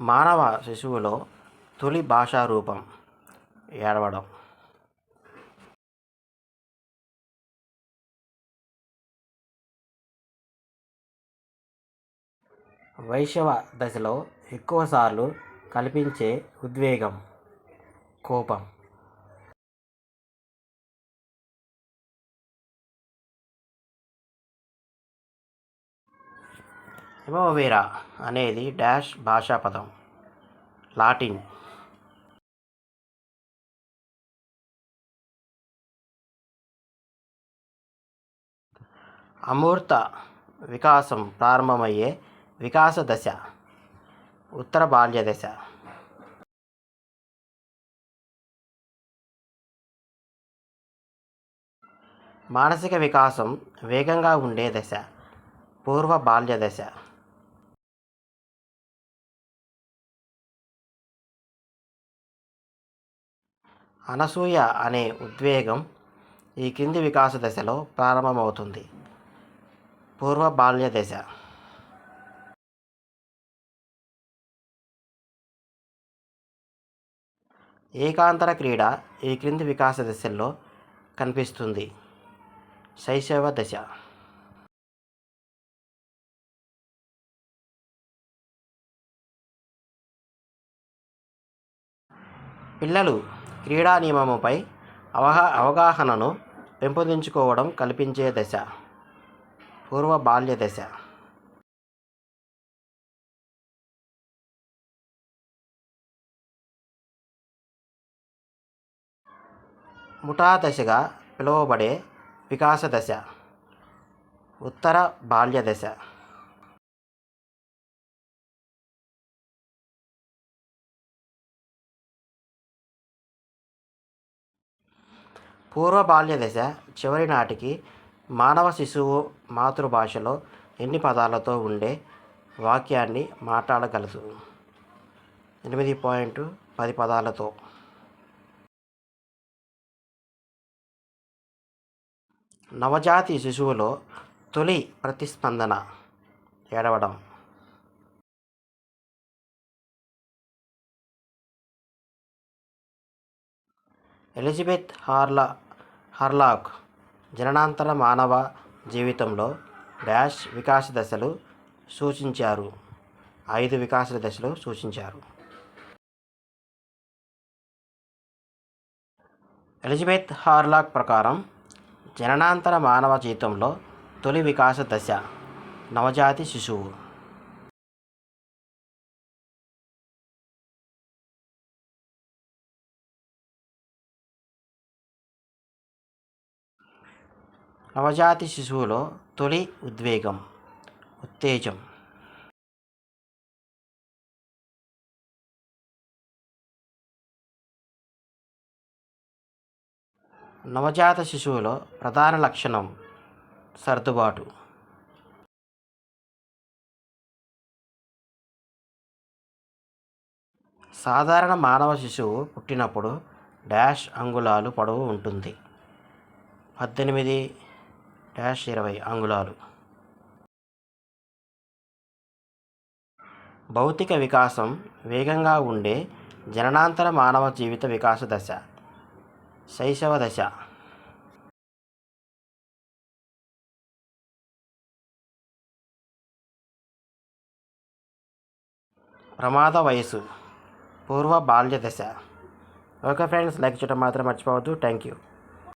మానవ శిశువులో తొలి భాషా రూపం ఏడవడం. వైశవ దశలో ఎక్కువసార్లు కల్పించే ఉద్వేగం కోపం. హిమోవేరా అనేది డాష్ భాషా పదం. లాటిన్. అమూర్త వికాసం ప్రారంభమయ్యే వికాస దశ. ఉత్తర బాల్య దశ. మానసిక వికాసం వేగంగా ఉండే దశ. పూర్వ బాల్య దశ. అనసూయ అనే ఉద్వేగం ఈ కింది వికాస దశలో ప్రారంభమవుతుంది. పూర్వ బాల్య దశ. ఏకాంతర క్రీడ ఈ క్రింది వికాస దశల్లో కనిపిస్తుంది. శైశవ దశ. పిల్లలు క్రీడా నియమముపై అవగా అవగాహనను పెంపొందించుకోవడం కల్పించే దశ. పూర్వ బాల్య దశ. ముఠా దశగా పిలువబడే వికాస దశ. ఉత్తర బాల్య దశ. పూర్వ బాల్య దశ చివరి నాటికి మానవ శిశువు మాతృభాషలో ఎన్ని పదాలతో ఉండే వాక్యాన్ని మాట్లాడగలదు? ఎనిమిది పాయింట్ పది పదాలతో. నవజాతి శిశువులో తొలి ప్రతిస్పందన ఏడవడం. ఎలిజబెత్ హార్ల హార్లాక్ జననాంతర మానవ జీవితంలో డాష్ వికాస దశలు సూచించారు. ఐదు వికాస దశలు సూచించారు. ఎలిజబెత్ హార్లాక్ ప్రకారం జననాంతర మానవ జీవితంలో తొలి వికాస దశ నవజాతి శిశువు. నవజాతి శిశువులో తొలి ఉద్వేగం ఉత్తేజం. నవజాత శిశువులో ప్రధాన లక్షణం సర్దుబాటు. సాధారణ మానవ శిశువు పుట్టినప్పుడు డాష్ అంగుళాలు పొడవు ఉంటుంది. పద్దెనిమిది డాష్ ఇరవై అంగుళాలు. భౌతిక వికాసం వేగంగా ఉండే జననాంతర మానవ జీవిత వికాస దశ శైశవ దశ. ప్రమాద వయసు పూర్వ బాల్య దశ. ఓకే ఫ్రెండ్స్ లైక్ చేయడం మాత్రం మర్చిపోవద్దు. Thank you